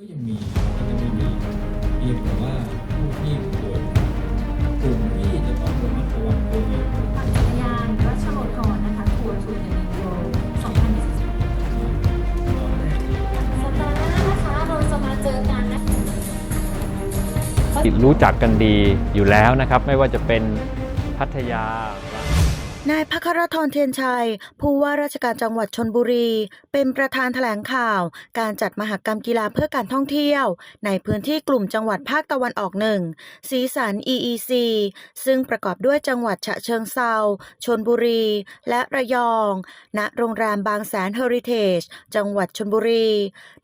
ก็ยังมีก็จะไม่มีเพียงแต่ว่าผู้ที่ป่วยกลุ่มที่จะต้องระมัดระวังตัวเองปั่นจักรยานรัชโลธรนะคะทัวร์ทูเดนิโว2023ตอนแรกสัปดาห์หน้านะคะเราจะมาเจอกันนะรู้จักกันดีอยู่แล้วนะครับ ไม่ว่าจะเป็นพัทยา นายพัครทรเทียนชัย ผู้ว่าราชการจังหวัดชนบุรี เป็นประธานแถลงข่าว การจัดมหกรรมกีฬาเพื่อการท่องเที่ยว ในพื้นที่กลุ่มจังหวัดภาคตะวันออกหนึ่งสีสัน EEC ซึ่งประกอบด้วยจังหวัดฉะเชิงเซาชนบุรี และระยอง ณโรงแรมบางแสนเฮอริเทจจังหวัดชนบุรี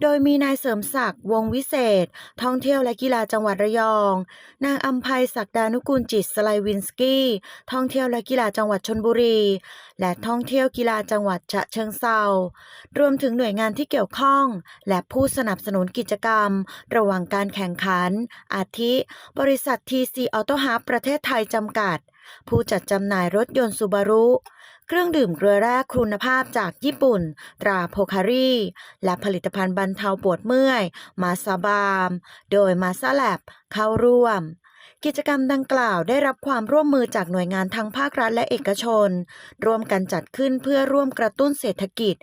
โดยมีนายเสริมศักดิ์วงวิเศษ ท่องเที่ยวและกีฬาจังหวัดระยอง นางอัมภัยศักดานุกูลจิตสไลวินสกี้ท่องเที่ยวและกีฬาจังหวัดชนบุรีและท่องเที่ยวกีฬาจังหวัดฉะเชิงเซารวมถึงหน่วยงานที่เกี่ยวข้อง และผู้สนับสนุนกิจกรรม ระหว่างการแข่งขัน อาทิ บริษัท TC Auto Hub ประเทศไทยจำกัด ผู้จัดจำหน่ายรถยนต์ซูบารุเครื่องดื่มเกลือแร่คุณภาพจากญี่ปุ่น ตราโพคารีและผลิตภัณฑ์บรรเทาปวดเมื่อย มาซาบาม โดยมาซาแลบเข้าร่วม กิจกรรมดังกล่าวได้รับความร่วมมือจากหน่วยงานทั้งภาครัฐและเอกชน ร่วมกันจัดขึ้นเพื่อร่วมกระตุ้นเศรษฐกิจ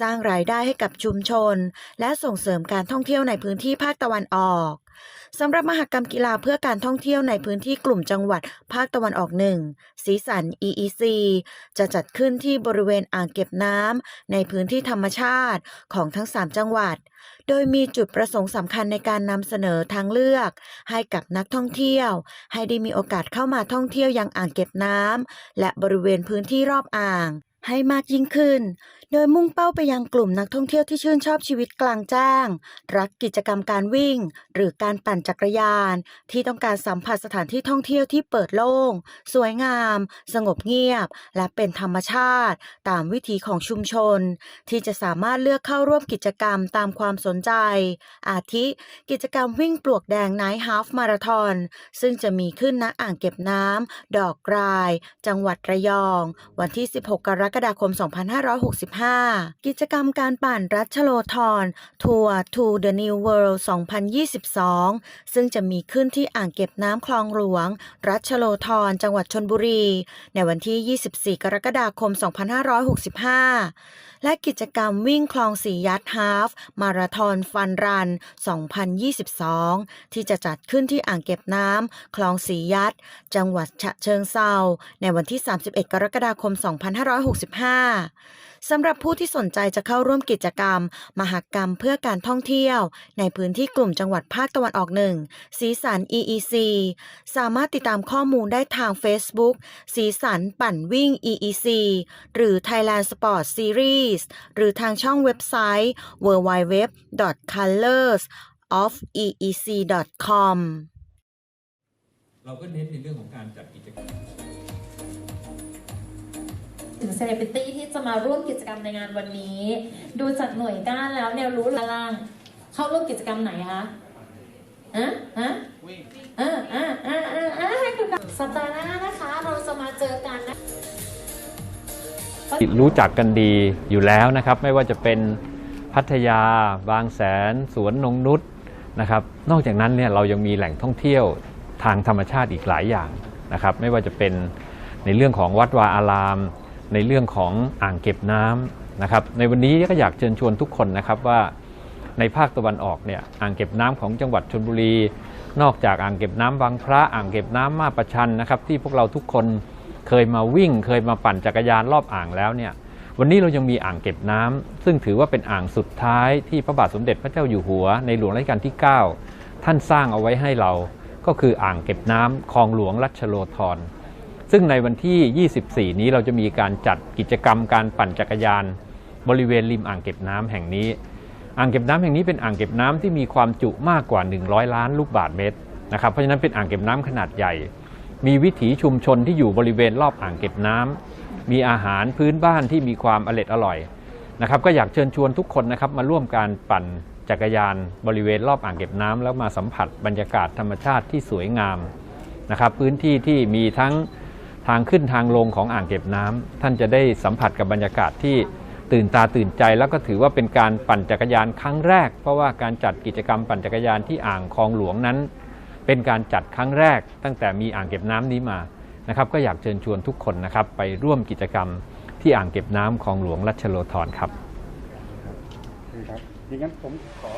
สร้างรายได้ให้กับชุมชน และส่งเสริมการท่องเที่ยวในพื้นที่ภาคตะวันออก สำหรับมหกรรมกีฬาเพื่อการท่องเที่ยวในพื้นที่กลุ่มจังหวัดภาคตะวันออกหนึ่งสีสัน EEC จะจัดขึ้นที่บริเวณอ่างเก็บน้ำในพื้นที่ธรรมชาติของทั้ง 3 จังหวัด โดยมีจุดประสงค์สำคัญในการนำเสนอทางเลือก ให้กับนักท่องเที่ยว ให้ได้มีโอกาสเข้ามาท่องเที่ยวยังอ่างเก็บน้ำและบริเวณพื้นที่รอบอ่างให้มากยิ่งขึ้น โดยมุ่งเป้าไปยังกลุ่มนักท่องเที่ยวที่ชื่นชอบชีวิตกลางแจ้ง รักกิจกรรมการวิ่ง หรือการปั่นจักรยาน ที่ต้องการสัมผัสสถานที่ท่องเที่ยวที่เปิดโล่ง สวยงาม สงบเงียบ และเป็นธรรมชาติ ตามวิถีของชุมชน ที่จะสามารถเลือกเข้าร่วมกิจกรรมตามความสนใจ อาทิ กิจกรรมวิ่งปลวกแดงไนท์ฮาฟมาราทอนซึ่งจะมีขึ้นณอ่างเก็บน้ำดอกกราย จังหวัดระยอง วันที่ 16 กรกฎาคม 2565กิจกรรมการปั่นรัชโลธรทัวร์ to the new world 2022 ซึ่งจะมีขึ้นที่อ่างเก็บน้ำคลองหลวง รัชโลธรจังหวัดชนบุรี ในวันที่ 24 กรกฎาคม 2565 และกิจกรรมวิ่งคลองสียัดฮาฟ มาราธอนฟันรัน 2022 ที่จะจัดขึ้นที่อ่างเก็บน้ำคลองสียัด จังหวัดฉะเชิงเซาในวันที่ 31 กรกฎาคม 2565 สำหรับผู้ที่สนใจจะเข้าร่วมกิจกรรม มหกรรมเพื่อการท่องเที่ยว ในพื้นที่กลุ่มจังหวัดภาคตะวันออกหนึ่งสีสัน EEC สามารถติดตามข้อมูลได้ทาง Facebook สีสันปั่นวิ่ง EEC หรือ Thailand Sport Series หรือทางช่องเว็บไซต์ www.colorsofeec.com เราก็เน้นในเรื่องของการจัดกิจกรรม ถึงเซเลบริตี้ที่จะมาร่วมกิจกรรมในงานวันนี้ ดูจากหน่วยก้านแล้วเนี่ยรู้ละล่าง เข้าร่วมกิจกรรมไหนคะอะฮะอ่าอ่าอ่าอ่าอ่าให้คุณสัปดาห์หน้านะคะ เราจะมาเจอกันนะรู้จักกันดีอยู่แล้วนะครับ ไม่ว่าจะเป็นพัทยา บางแสน สวนนงนุษนะครับ นอกจากนั้นเนี่ยเรายังมีแหล่งท่องเที่ยวทางธรรมชาติอีกหลายอย่างนะครับ ไม่ว่าจะเป็นในเรื่องของวัดวาอาราม ในเรื่องของอ่างเก็บน้ำนะครับ ในวันนี้ก็อยากเชิญชวนทุกคนนะครับว่าในภาคตะวันออกเนี่ยอ่างเก็บน้ำของจังหวัดชลบุรี นอกจากอ่างเก็บน้ำบางพระอ่างเก็บน้ำมาประชันนะครับ ที่พวกเราทุกคนเคยมาวิ่ง เคยมาปั่นจักรยานรอบอ่างแล้วเนี่ยวันนี้เรายังมีอ่างเก็บน้ำซึ่งถือว่าเป็นอ่างสุดท้ายที่พระบาทสมเด็จพระเจ้าอยู่หัว ในหลวงรัชกาลที่ 9 ท่านสร้างเอาไว้ให้เรา ก็คืออ่างเก็บน้ำคลองหลวงรัชโลธร ซึ่งในวันที่ 24 นี้เราจะมีการจัดกิจกรรมการปั่นจักรยาน บริเวณริมอ่างเก็บน้ำแห่งนี้ อ่างเก็บน้ำแห่งนี้เป็นอ่างเก็บน้ำที่มีความจุมากกว่า 100 ล้านลูกบาศก์เมตรนะครับเพราะฉะนั้นเป็นอ่างเก็บน้ำขนาดใหญ่ มีวิถีชุมชนที่อยู่บริเวณรอบอ่างเก็บน้ำมีอาหารพื้นบ้านที่มีความอร็ดอร่อยนะครับก็อยากเชิญชวนทุกคนนะครับมาร่วมการปั่นจักรยานบริเวณรอบอ่างเก็บน้ำแล้วมาสัมผัสบรรยากาศธรรมชาติที่สวยงามนะครับพื้นที่ที่มีทั้ง ทางขึ้นทางลงของอ่างเก็บน้ำท่านจะได้สัมผัสกับบรรยากาศที่ตื่นตาตื่นใจ แล้วก็ถือว่าเป็นการปั่นจักรยานครั้งแรก เพราะว่าการจัดกิจกรรมปั่นจักรยานที่อ่างคลองหลวงนั้น เป็นการจัดครั้งแรก ตั้งแต่มีอ่างเก็บน้ำนี้มานะครับ ก็อยากเชิญชวนทุกคนนะครับ ไปร่วมกิจกรรมที่อ่างเก็บน้ำคลองหลวงรัชโลธรครับครับอย่างนั้นผมขอ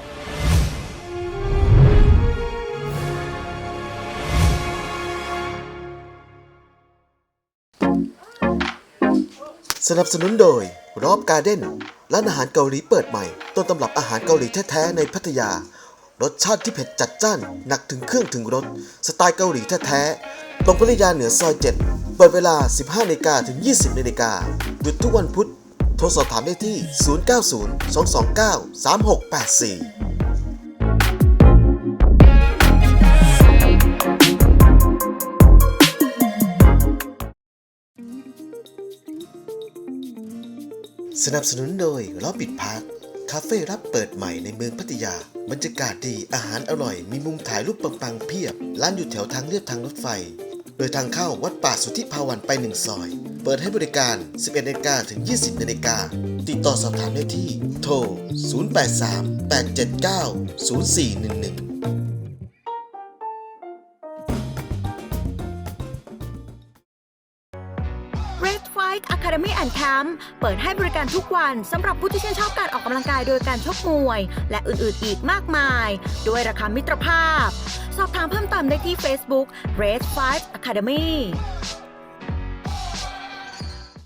สนับสนุนโดยรอบการ์เด้นร้านอาหารเกาหลีเปิดใหม่ ต้นตำรับอาหารเกาหลีแท้ๆในพัทยา รสชาติที่เผ็ดจัดจ้าน หนักถึงเครื่องถึงรส สไตล์เกาหลีแท้ๆตรงพัทยาเหนือซอย7เปิดเวลา 15นาฬิกาถึง 20นาฬิกาหยุดทุกวันพุธ โทรสอบถามได้ที่ 090 229 3684 สนับสนุนโดยล้อปิดพาร์คคาเฟ่รับเปิดใหม่ในเมืองพัทยา บรรยากาศดีอาหารอร่อย มีมุมถ่ายรูปปังๆเพียบ ร้านอยู่แถวทางเลียบทางรถไฟ โดยทางเข้าวัดป่าสุทธิภาวันไปหนึ่งซอย เปิดให้บริการ 11นาฬิกาถึง 20นาฬิกาติดต่อสอบถามได้ที่ โทร 083 879 0411 Academy and Camp เปิดให้บริการทุกวันสำหรับผู้ที่ชื่นชอบการออกกำลังกายโดยการชกมวย และอื่นๆอีกมากมาย ด้วยราคามิตรภาพ สอบถามเพิ่มเติมได้ที่ Facebook Red 5 Academy